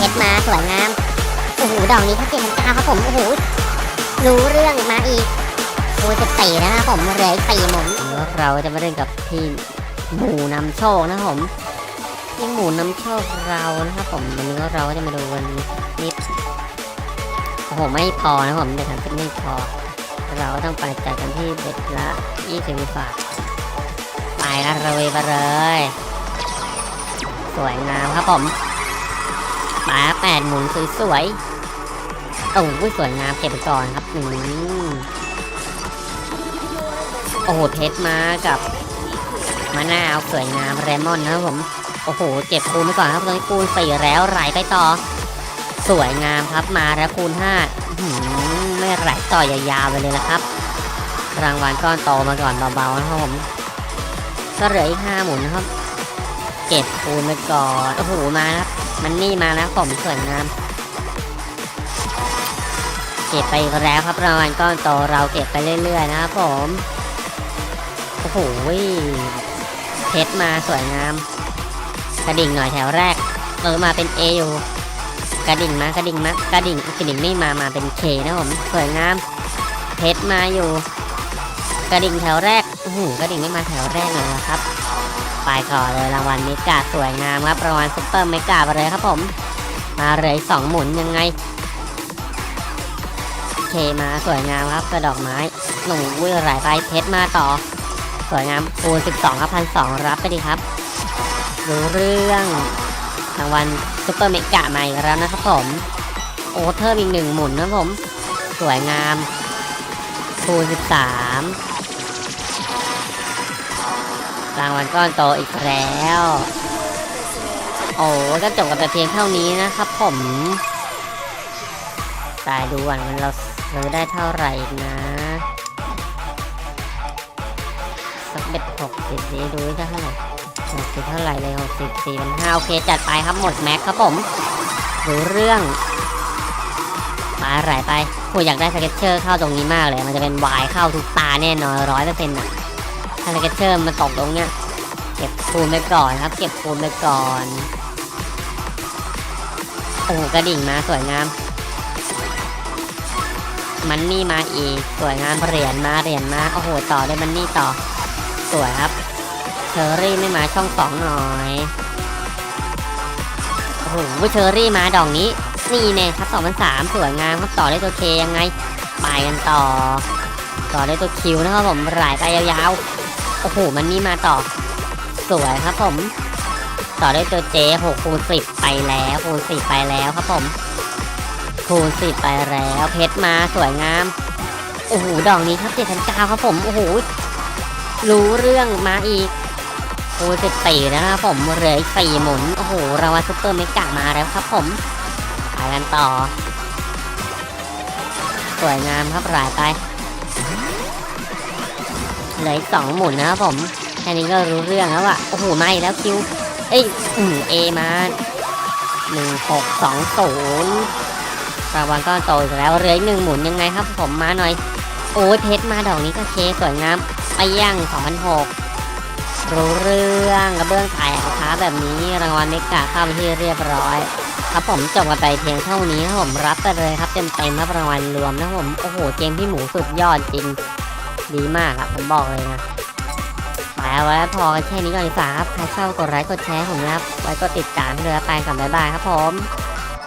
เพชรมาสวยงาม โอ้โห ดอกนี้ถ้าเจ็ดพันเก้าครับผม โอ้โห รู้เรื่องมาอีกโอ้จะตีแล้วนะครับผมเหลืออีกสี่หมุนเราจะมาเล่นกับทีมหมูนำโชคนะผมทีมหมูนำโชคเรานะครับผมวันนี้เราก็จะมาดูวันนี้นิดโอ้โห ไม่พอนะผมเด็ดทำเป็นไม่พอ เราก็ต้องไปจัดกันที่เบ็ดละยี่สิบบาทไปกันเลยไปเลย สวยงามครับผม มาแปดหมุนสวยๆโอ้โหสวยงามเก็บไปก่อนครับหนึ่งโอ้โหเพชรมากับมะนาวสวยงามเรมอนนะครับผม โอ้โหเจ็บคูณไปก่อนครับตอนนี้คูณสี่แล้วไหลไปต่อ สวยงามครับมาแล้วคูณห้าหือไม่ไหลต่อยาวๆไปเลยนะครับรางวัลก้อนโตมาก่อนเบาๆนะครับผมก็เหลืออีกห้าหมุนนะครับ เก็บคูณไปก่อน โอ้โหมาแล้ว มันนี่มาแล้วผมสวยงามเก็บไปแล้วครับรางวัลก้อนโตเราเก็บไปเรื่อยๆนะครับผมโอ้โหเพชรมาสวยงาม กระดิ่งหน่อยแถวแรกเออมาเป็น A อยู่กระดิ่งมากระดิ่งมากระดิ่งกระดิ่งไม่มามาเป็น K นะผมสวยงามเพชรมาอยู่ กระดิ่งแถวแรกโอ้โหกระดิ่งไม่มาแถวแรกเลยนะครับ ไปก่อนเลยรางวัลเมกาสวยงามครับรางวัลซุปเปอร์เมกาไปเลยครับผม มาเลยสองหมุนยังไงเคมาสวยงามครับกระดอกไม้หนุ่มวิ่งไหลไปเพชรมาต่อ สวยงามคูณ12ครับพันสองรับไปดีครับรู้เรื่องรางวัลซุปเปอร์เมกามาอีกแล้วนะครับผม โอเพิ่มอีกหนึ่งหมุนนะผม สวยงามคูณ13 รางวัลก้อนโตอีกแล้ว โอ้ก็จบกันแต่เพียงเท่านี้นะครับผม ตายดูก่อนมันเราซื้อได้เท่าไหร่นะสักเบ็ดหกสิบดีดูได้เท่าไหร่หกสิบเท่าไหร่เลยหกสิบสี่พันห้าโอเค จัดไปครับหมดแม็กครับผมดูเรื่องมาไหลไปโหอยากได้สเก็ตเชอร์เข้าตรงนี้มากเลย มันจะเป็นวายเข้าทุกตาแน่นอนร้อยเปอร์เซ็นต์ะ ถ้าสเก็ตเชอร์มันตกตรงเนี้ย เก็บคูณไปก่อนครับ เก็บคูณไปก่อน โอ้โหกระดิ่งมาสวยงาม มันนี่มาอีก สวยงามเหรียญมาเหรียญมา โอ้โห ต่อเลยมันนี่ต่อ สวยครับเชอรี่ไม่มาช่องสองหน่อย โอ้โหเชอรี่มาดอกนี้ นี่แน่ครับสองพันสามสวยงามครับต่อได้ตัวเคยังไง ไปกันต่อ ต่อได้ตัวคิวนะครับผมไหลไปยาวๆ โอ้โห มันนี่มาต่อ สวยครับผม ต่อด้ตัวเจ6คูณ10ไปแล้วคูณ10ไปแล้วครับผม คูณ10ไปแล้วเพชรมาสวยงาม โอ้โห ดอกนี้ครับ7,900ครับผม โอ้โห รู้เรื่องมาอีกคูณ14แล้วนะครับผมเหลืออีก4หมุน โอ้โหรางวัลซุปเปอร์เมกะมาแล้วครับผม ไปกันต่อ สวยงามครับหลายไป เหลืออีกสองหมุนนะครับผมแค่นี้ก็รู้เรื่องแล้วอะโอ้โหไมาอีกแล้วคิวเอ้ยอืมเอมาหนึ่งหกสองศูนย์ราวัลก้อนโตอีกแล้วเหลืออีกหนึ่งหมุนยังไงครับผมมาหน่อย โอ้ยเพชรมาดอกนี้ก็เคสวยงามไปย่างสองพันหกรู้เรื่องกระเบื้องแตกนะคะแบบนี้รางวัลเมกาเข้าไปที่เรียบร้อย ครับผมจบกันไปเพียงเท่านี้ครับผมรับไปเลยครับเต็มเต็มครับรางวัลรวมนะผมโอ้โหเกมพี่หมูสุดยอดจริง ดีมากครับผมบอกเลยนะไปเอาไว้พอกันแค่นี้ก่อนดีกว่าครับใครชอบกดไลค์กดแชร์ผมนะครับไว้กดติดตามเรือแล้วไปกับบ๊ายบายครับผม